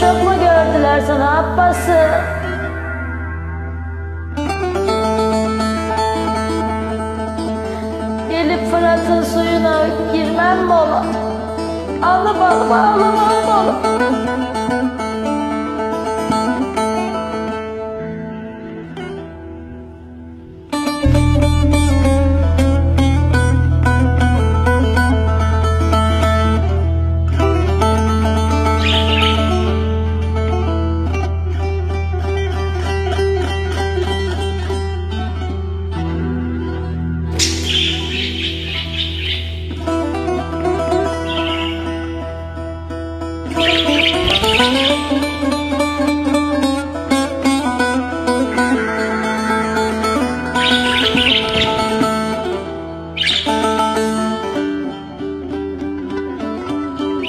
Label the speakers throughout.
Speaker 1: Çok mu gördüler sana Abbas'ı? Gelip Fırat'ın suyuna girmem mi ola? Ağla balım ağlamam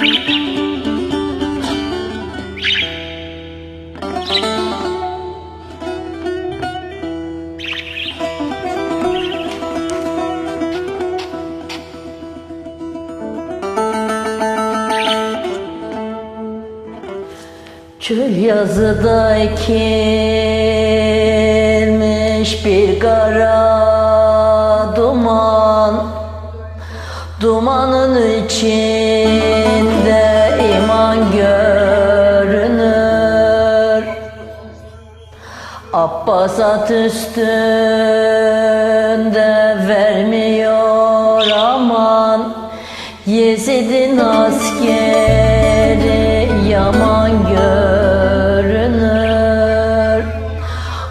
Speaker 1: Çöl yazıda ekilmiş bir kara duman. Dumanın içinde iman görünür. Abbas at üstünde vermiyor aman. Yezid'in askeri yaman görünür.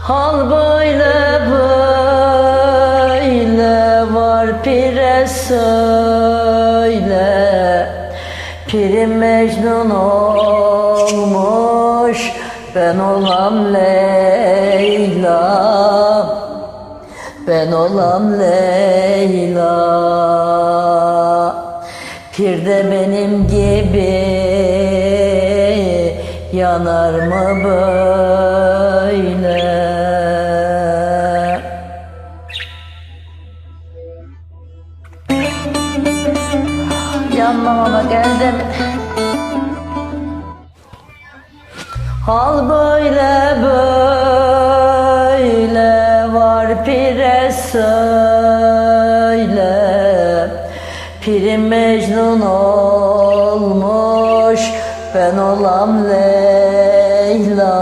Speaker 1: Hal böyle böyle var pire söyle Pirim Mecnun olmuş ben olam Leyla. Ben olam Leyla. Pir de benim gibi yanar mı böyle geldim. Hal böyle böyle var pire söyle. Pirim Mecnun olmuş ben olam Leyla.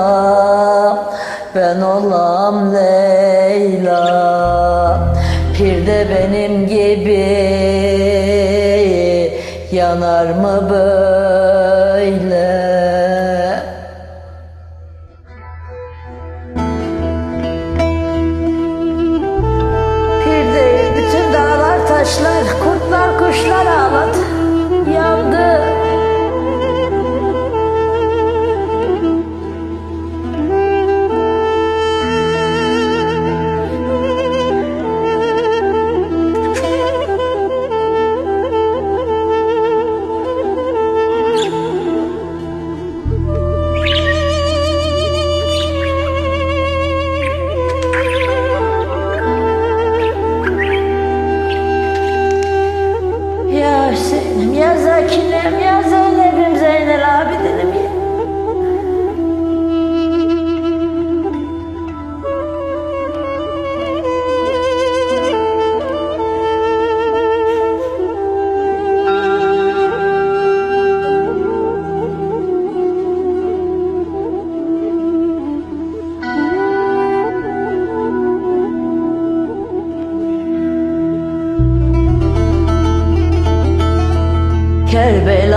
Speaker 1: Ben olam Leyla. Pir de benim gibi yanar mı böyle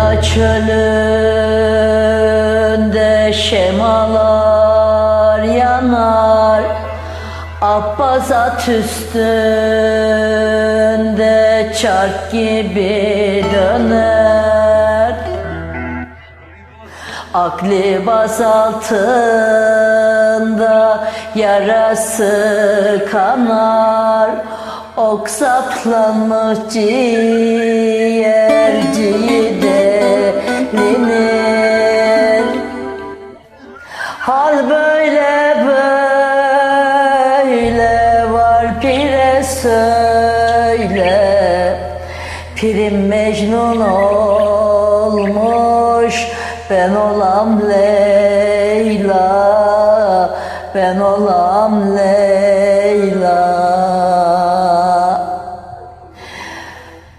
Speaker 1: Kerbela çölünde şemalar yanar Abbas üstünde çark gibi döner. Akli bas altında yarası kanar Ok saplanmış ciğerciyi delinir Mecnun olmuş ben olam Leyla. Ben olam Leyla.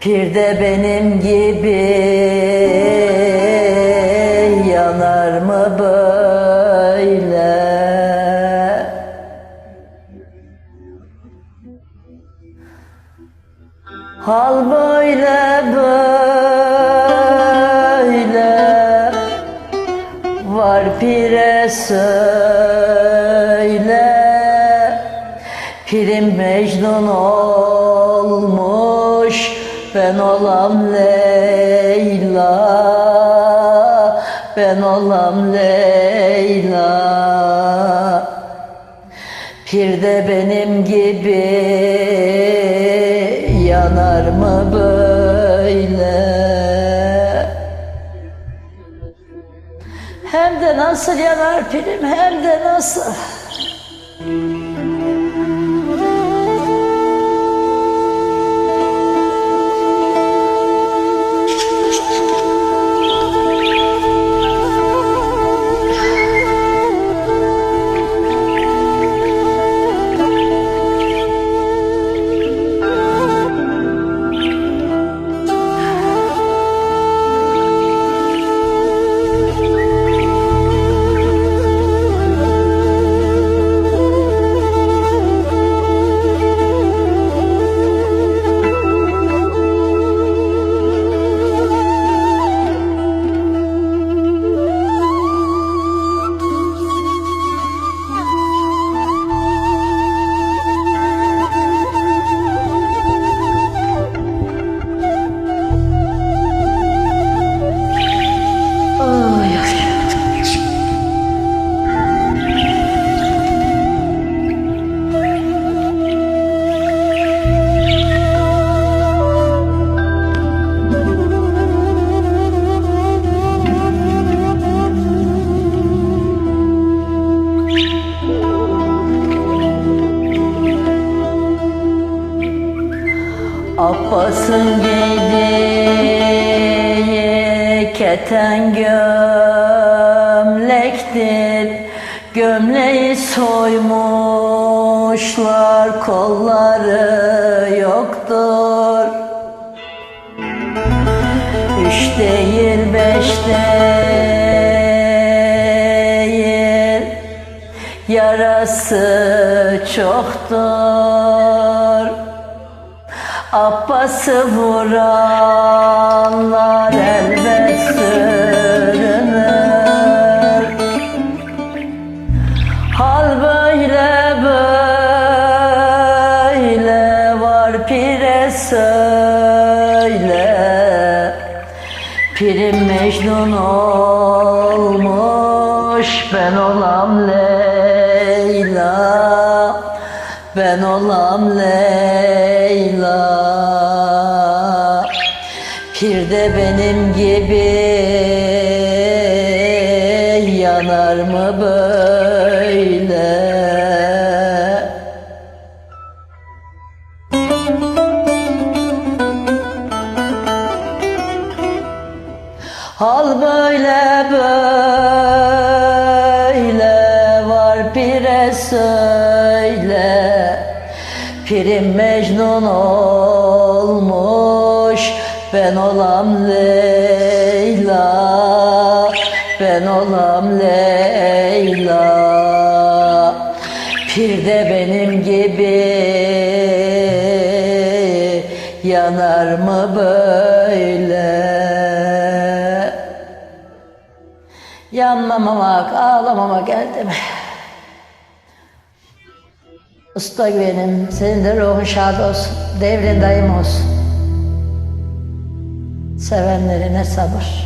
Speaker 1: Bir de benim gibi yanar mı böyle? Hal böyle söyle. Pirim Mecnun olmuş Ben olam Leyla. Ben olam Leyla. Pir de benim gibi nasıl yanar pirim hem de nasıl? Abbas'ın giydiği keten gömlektir. Gömleği soymuşlar kolları yoktur. Üç değil beş değil Yarası çoktur Abbas'ı vuranlar elbet sürünür. Hal böyle böyle var pire söyle. Pirim Mecnun olmuş ben olam Leyla. Ben olam Leyla Pir de benim gibi yanar mı böyle? Hal böyle böyle olam Leyla ben olam Leyla Pir de benim gibi yanar mı böyle Yanmamamak, ağlamamak elde mi? Usta güvenim, senin de ruhun şad olsun, devrin daim olsun. Sevenlerine sabır.